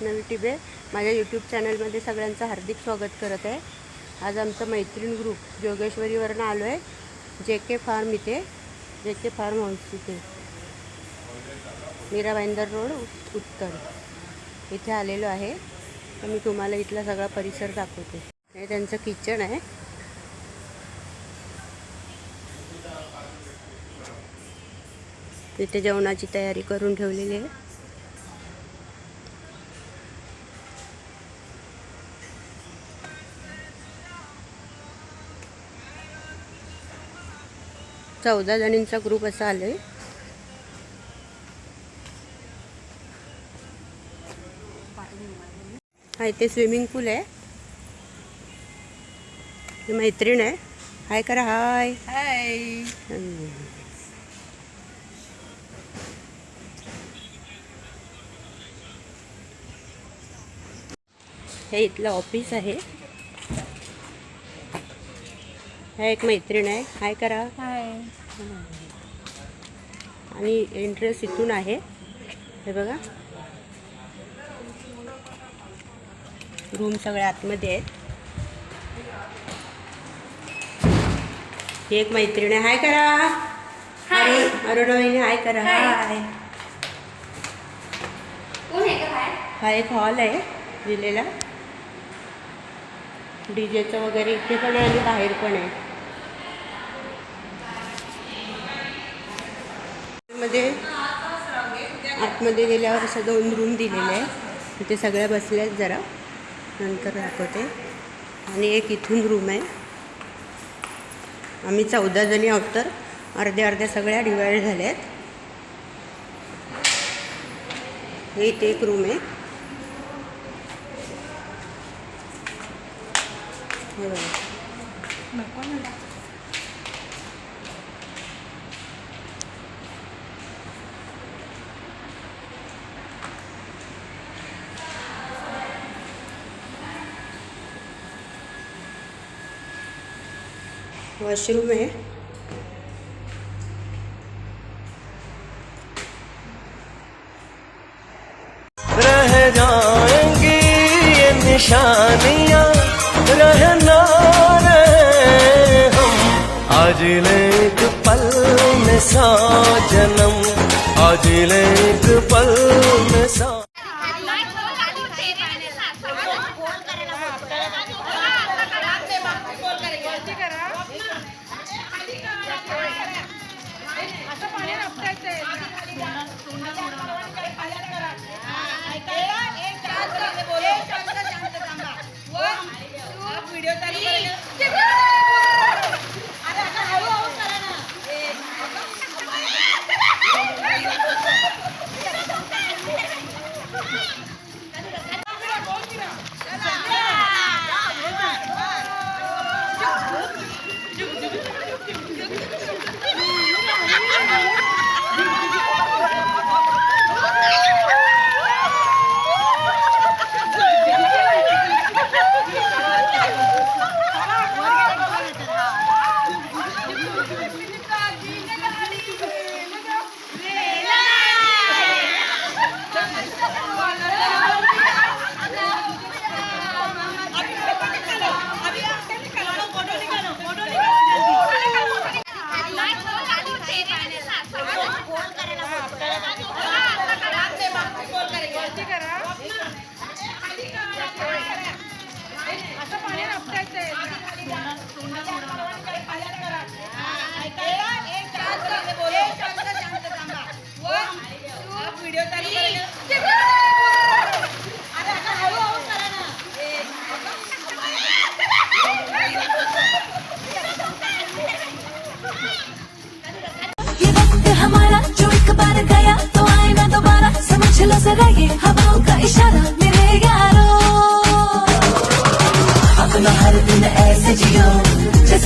वैष्णवी टिबे माझ्या यूट्यूब चॅनलमध्ये सगळ्यांचं हार्दिक स्वागत करत आहे. आज आमचं मैत्रीण ग्रुप जोगेश्वरीवरनं आलो आहे जे के फार्म इथे. जे के फार्म हाऊस इथे. मीरा भाईंदर रोड उत्तर. इथे आलेलो आहे. तर मी तुम्हाला इथला सगळा परिसर दाखवते. हे त्यांचं किचन आहे. इथे जेवणाची तयारी करून ठेवलेली आहे. चौदा जणींचा ग्रुप असा आलोय. हा इथे स्विमिंग पूल आहे. मैत्रीण आहे. हाय करा हाय हाय. हे इथलं ऑफिस आहे. हा एक मैत्रीण आहे. हाय करा. हाय. आणि एंट्रन्स इथून आहे. हे बघा. रूम सगळ्या आतमध्ये आहेत. ही एक मैत्रीण आहे. हाय करा. अरुण अरुणा वहिनी हाय करा. हाय. हा एक हॉल आहे. दिलेला. डीजेचं वगैरे इथे पण आहे आणि बाहेर पण आहे. आतमध्ये आतमध्ये गेल्यावर असं दोन रूम दिलेले आहे तिथे सगळ्या बसल्या आहेत जरा. नंतर दाखवते. आणि एक इथून रूम आहे. आम्ही चौदा जणी आहोत तर अर्ध्या अर्ध्या सगळ्या डिवाईड झाल्या आहेत. हे इथे एक रूम आहे. हे बघा. वॉशरूम आहे रह जाएँगी ये निशानियाँ रहना रहे हम। आज लेक पल में सा जन्म, आज लेक पल में सा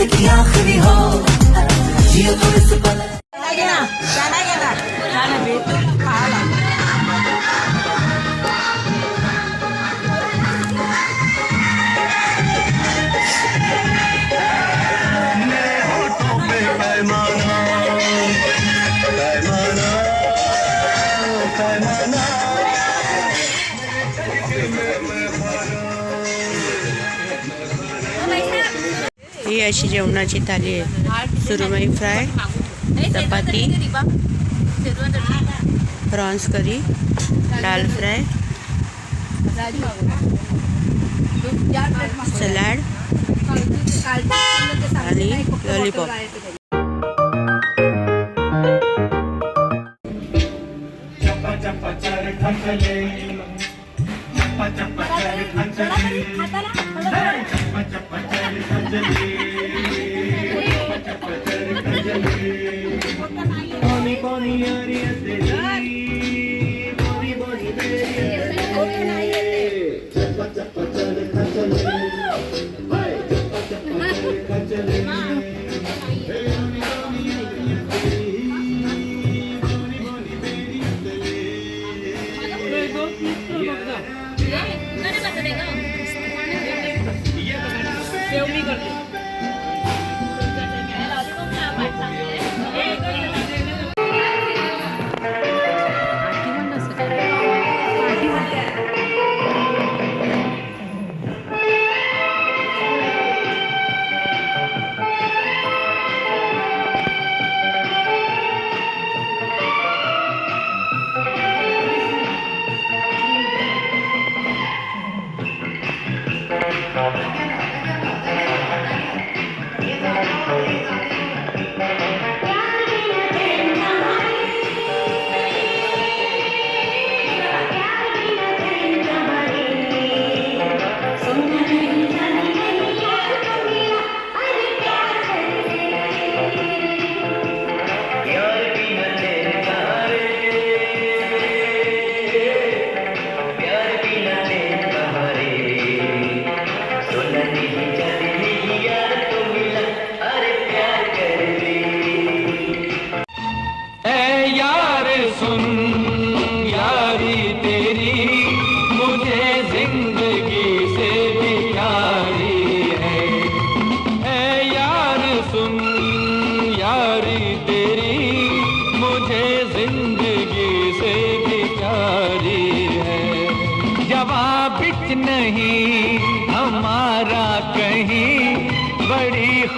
जैसे कि आखिरी हो जियो तो इस पल अशी जेवणाची थाली आहे. Surmai fry chapati prawns curry dal fry salad आणि lollipop. Pony, pony, Bonnie, Bonnie, Bonnie,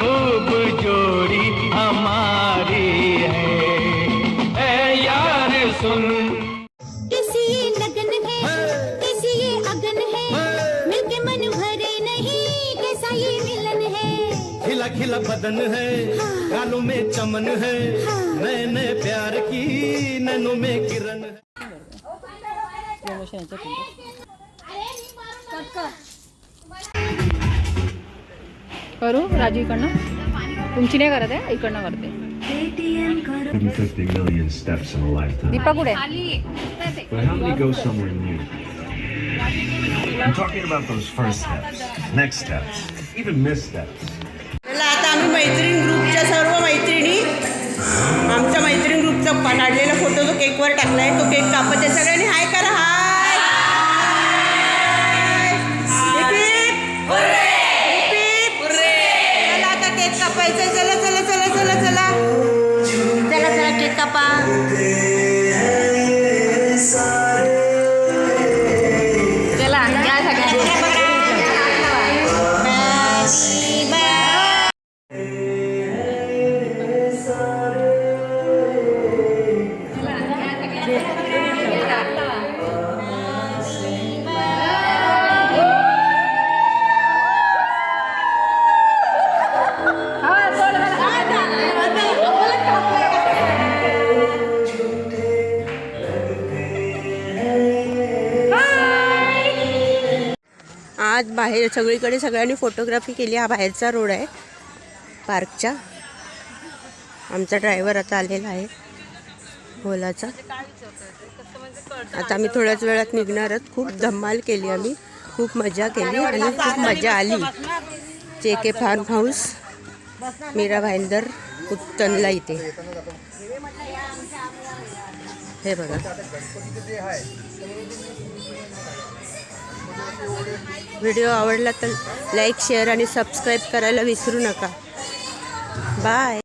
खूब जोड़ी हमारी है। ऐ यार सुन। किसी ये लगन है किसी ये अगन है मिलके मन भरे नहीं कैसा ये मिलन है? खिला खिला बदन है गालों में चमन है मैंने प्यार की नैनों में किरण है। करू राजू इकडनं? तुमची नाही करत आहे? इकडनं करते. दीपा कुठे? आमच्या मैत्रीण ग्रुपचा पण आणलेला फोटो जो केकवर टाकलाय तो केक कापत आहे. सगळ्या चला आज बाहेर सगळीकडे सगळ्यांनी फोटोग्राफी केली. हा बाहेरचा रोड आहे. पार्कच्या आमचा ड्रायव्हर आता आलेला आहे. ओलाचा आता आम्ही थोड्याच वेळात निघणार खूप धम्माल केली आम्ही. खूप मजा केली आणि खूप मजा आली. J K farm house Mira Bhayander उत्तनला इथे. हे बघा. व्हिडिओ आवडला तर लाईक शेअर आणि सबस्क्राईब करायला विसरू नका. बाय.